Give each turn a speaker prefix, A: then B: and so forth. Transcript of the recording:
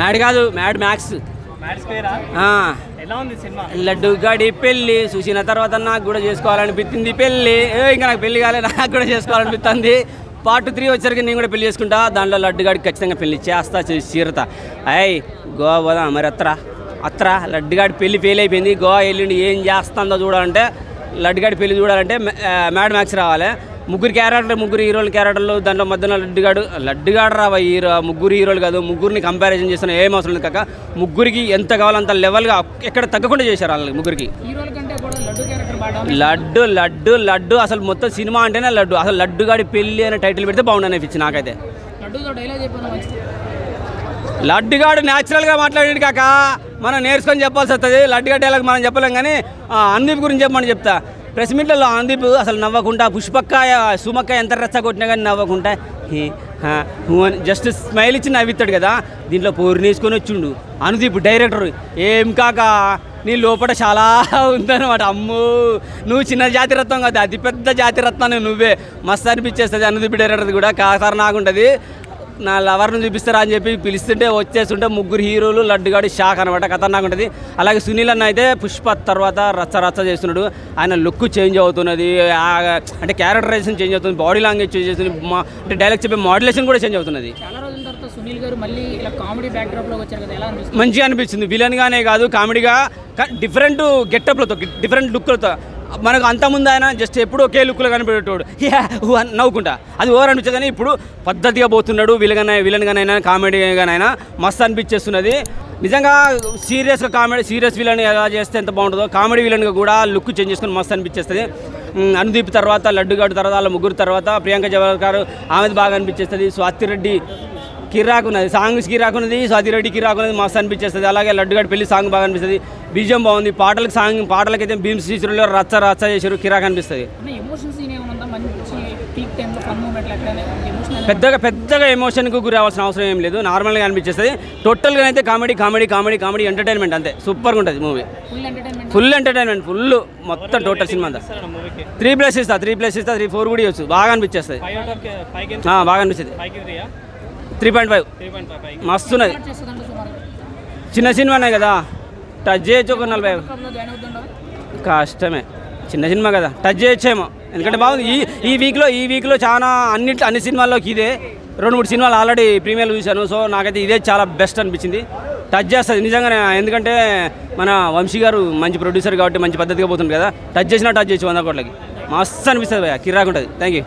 A: Mad కాదు mad max. Laddu గాడి పెళ్ళి చూసిన తర్వాత నాకు కూడా చేసుకోవాలనిపించింది పెళ్ళి. ఇంకా నాకు పెళ్ళి కాలే నాకు కూడా చేసుకోవాలనిపిస్తుంది. పార్ట్ త్రీ వచ్చరికి నేను కూడా పెళ్ళి చేసుకుంటా. దాంట్లో లడ్డు గాడికి ఖచ్చితంగా పెళ్ళి చేస్తా చేసి చీరతా. అయ్ గోవా పోదాం మరి అత్రా? అత్రా? లడ్డుగాడి పెళ్ళి ఫెయిల్ అయిపోయింది. గోవా వెళ్ళిండి ఏం చేస్తుందో చూడాలంటే లడ్డుగాడి పెళ్ళి చూడాలంటే మ్యాడ్ మ్యాక్స్ రావాలి. ముగ్గురు క్యారెక్టర్ ముగ్గురు హీరోల క్యారెక్టర్లు దాంట్లో మధ్యలో లడ్డుగాడు లడ్డుగాడు రావా హీరో ముగ్గురు హీరోలు కాదు ముగ్గురిని కంపారిజన్ చేస్తున్న ఏం అవసరం లేదు కాక. ముగ్గురికి ఎంత కావాలో అంత లెవెల్గా ఎక్కడ తగ్గకుండా చేశారు వాళ్ళకి ముగ్గురికి.
B: లడ్డు
A: లడ్డు లడ్డు అసలు మొత్తం సినిమా అంటేనే లడ్డు. అసలు లడ్డుగాడి పెళ్ళి అనే టైటిల్ పెడితే బాగుండు అనిపించింది నాకైతే. లడ్డుగాడు న్యాచురల్గా మాట్లాడాడు కాక. మనం నేర్చుకొని చెప్పాల్సి వస్తుంది. లడ్డుగాడు డైలాగ్ మనం చెప్పలేం కానీ అందీప్ గురించి చెప్పమని చెప్తా. ప్రెస్ మీట్లలో ఆందీప్ అసలు నవ్వకుండా పుష్పక్కాయ సుమక్కాయ ఎంత రెచ్చగొట్టినా కానీ నవ్వకుండా అని జస్ట్ స్మైల్ ఇచ్చి నవ్విస్తాడు కదా. దీంట్లో పోరు నేసుకొని వచ్చిండు. అనుదీప్ డైరెక్టర్ ఏం కాక నీ లోపల చాలా ఉందన్నమాట. అమ్మో నువ్వు చిన్న జాతి రత్నం కాదు అతిపెద్ద జాతి రత్నాన్ని నువ్వే. మస్తు అనిపించేస్తుంది అనుదీప్ డైరెక్టర్ కూడా. కాసారి నాకుంటుంది నా లవర్ను చూపిస్తారా అని చెప్పి పిలుస్తుంటే వచ్చేస్తుంటే ముగ్గురు హీరోలు లడ్డుగాడి షాక్ అనమాట ఖతర్నాక్ ఉంటుంది. అలాగే సునీల్ అన్న అయితే పుష్ప తర్వాత రచ్చ రచ్చ చేస్తున్నాడు. ఆయన లుక్ చేంజ్ అవుతున్నది. ఆ- అంటే క్యారెక్టరైజేషన్ చేంజ్ అవుతుంది. బాడీ లాంగ్వేజ్ చేంజ్ అవుతుంది అంటే డైలాగ్ చెప్పే మాడ్యులేషన్ కూడా చేంజ్ అవుతున్నది.
B: సునీల్ గారు మళ్ళీ ఇలా కామెడీ వచ్చారు కదా ఎలా అనిపిస్తుంది?
A: మంచిగా అనిపించింది. విలన్గానే కాదు కామెడీగా డిఫరెంట్ గెటప్లతో డిఫరెంట్ లుక్లతో మనకు అంతకుముందు ఆయన జస్ట్ ఎప్పుడు ఒకే లుక్లో కనిపెట్టేటోడు. యా నవ్వుకుంటా. అది ఓవర్ అనిపించదు కానీ ఇప్పుడు పద్ధతిగా పోతున్నాడు విలన్గానే విలన్గానైనా కామెడీగానైనా మస్తు అనిపించేస్తున్నది. నిజంగా సీరియస్గా కామెడీ సీరియస్ విలన్ ఎలా చేస్తే ఎంత బాగుంటుందో కామెడీ విలన్గా కూడా లుక్ చేంజ్ చేసుకుని మస్తు అనిపించేస్తుంది. అనుదీప్ తర్వాత లడ్డుగాడు తర్వాత వాళ్ళ ముగ్గురు తర్వాత ప్రియాంక జవహర్ గారు ఆమెది బాగా అనిపించేస్తుంది. స్వాతిరెడ్డి కిరాక్ ఉన్నది సాంగ్స్ కిరాక్ ఉన్నది స్వాతిరెడ్డి కిరాక్ ఉన్నది మస్తు అనిపించేస్తుంది. అలాగే లడ్డుగాడి పెళ్ళి సాంగ్ బాగా అనిపిస్తుంది. బీజం బాగుంది. పాటలకు సాంగ్ పాటలకైతే భీమ్స్ టీచర్లో రచ్చ రచ్చ చేశారు కిరాక్ అనిపిస్తుంది.
B: అన్న ఎమోషన్ సీన్ ఏమన్నా మంచి పీక్ టైంలో ఫన్ మూమెంట్ ఎట్లనే ఎమోషనల్
A: పెద్దగా పెద్దగా ఎమోషన్కు గురి అవ్వాల్సిన అవసరం ఏం లేదు. నార్మల్గా అనిపించేస్తుంది. టోటల్గా అయితే comedy comedy comedy comedy entertainment అంతే. సూపర్గా ఉంటుంది movie
B: full entertainment
A: full entertainment full మొత్తం టోటల్ సినిమా అంతా. త్రీ ప్లస్ ఇస్తా త్రీ ప్లస్ ఇస్తా త్రీ ఫోర్ కూడా ఇవ్వచ్చు. బాగా అనిపించేస్తుంది. బాగా అనిపిస్తుంది. Three point five.
C: Three point five. Five
A: మస్తు ఉన్నది
B: చేస్తుందంటే సుమారు
A: చిన్న సినిమానే కదా. టచ్ చేయొచ్చు ఒక నలభై. కష్టమే. చిన్న సినిమా కదా. టచ్ చేయొచ్చేమో. ఎందుకంటే బాగుంది. ఈ ఈ వీక్లో ఈ వీక్లో చాలా అన్ని అన్ని సినిమాల్లోకి ఇదే. రెండు మూడు సినిమాలు ఆల్రెడీ ప్రీమియర్లు చూశాను. సో నాకైతే ఇదే చాలా బెస్ట్ అనిపించింది. టచ్ చేస్తుంది. నిజంగానే ఎందుకంటే మన వంశీ గారు మంచి ప్రొడ్యూసర్ కాబట్టి మంచి పద్ధతిగా పోతుంది కదా. టచ్ చేసినా టచ్ చేయొచ్చు వంద కోట్లకి. మస్తు అనిపిస్తుంది భయ్యా. కిరాక్ ఉంటుంది. Thank you